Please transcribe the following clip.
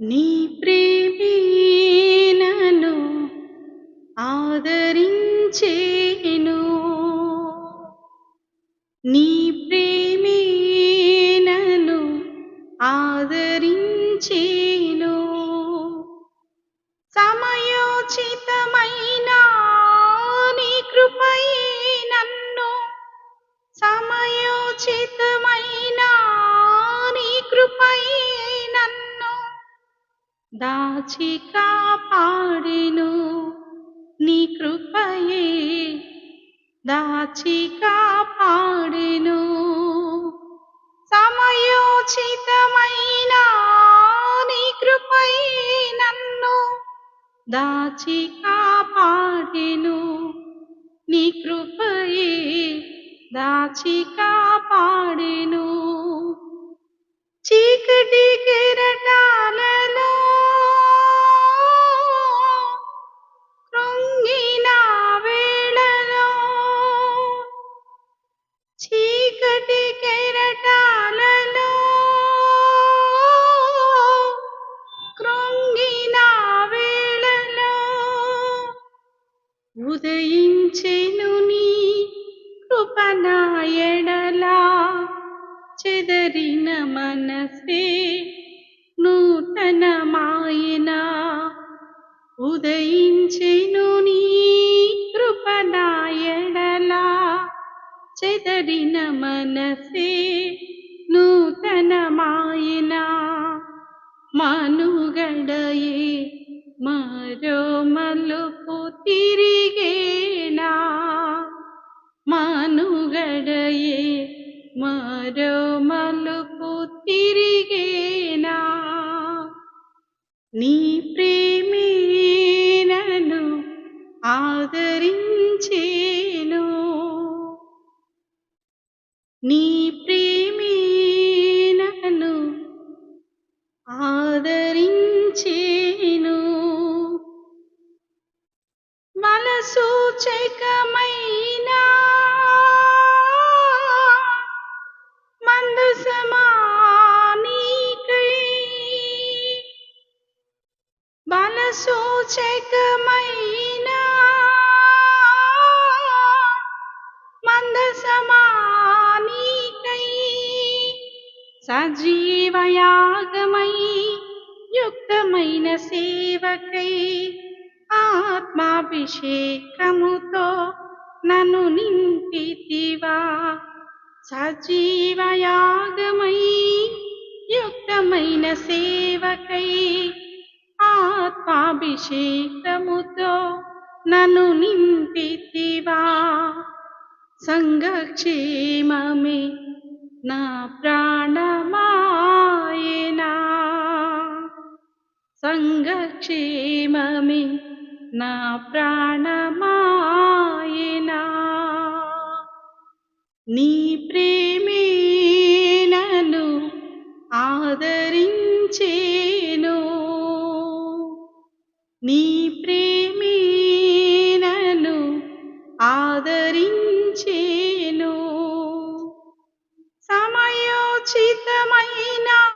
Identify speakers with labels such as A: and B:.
A: నీ ప్రేమే నన్ను ఆదరించేను. నీ ప్రేమే నన్ను ఆదరించేను దాచి కాపాడెను నీ కృపయే. దాచి కాపాడెను సమయోచితమైన నీ కృపయే నన్ను. దాచి కాపాడెను నీ కృపయే. దాచి కాపాడెను చీకటి కెరటాలలో చీకటి కెరటాలలో కృంగిన వేళలో ఉదయించెను నీ కృపణ చెదరిన మనసే నూతనమాయన. ఉదయించెను నీ చెదరిన మనసే నూతనమాయన మనుగడయే మరో మలుపు తిరిగేనా? మనుగడయే మరో మలుపు తిరిగేనా? నీ ప్రేమే నన్ను ఆదరించే నీ ప్రేమే నన్ను ఆదరించేను. మనసూచకమైన మందసమానీకై మంద సమా సజీవయాగమై యుక్తమైన సేవకై ఆత్మాభిషేకముతో నన్ను నింపితివా. సజీవయాగమై యుక్తమైన సేవకై ఆత్మాభిషేకముతో నన్ను నింపితివా. సంఘక్షేమమే నా ప్రాణమాయినా? సంగక్షేమమి నా ప్రాణమాయినా? నీ ప్రేమే ఆదరించేను. నీ ప్రేమే ఆదరించే மைய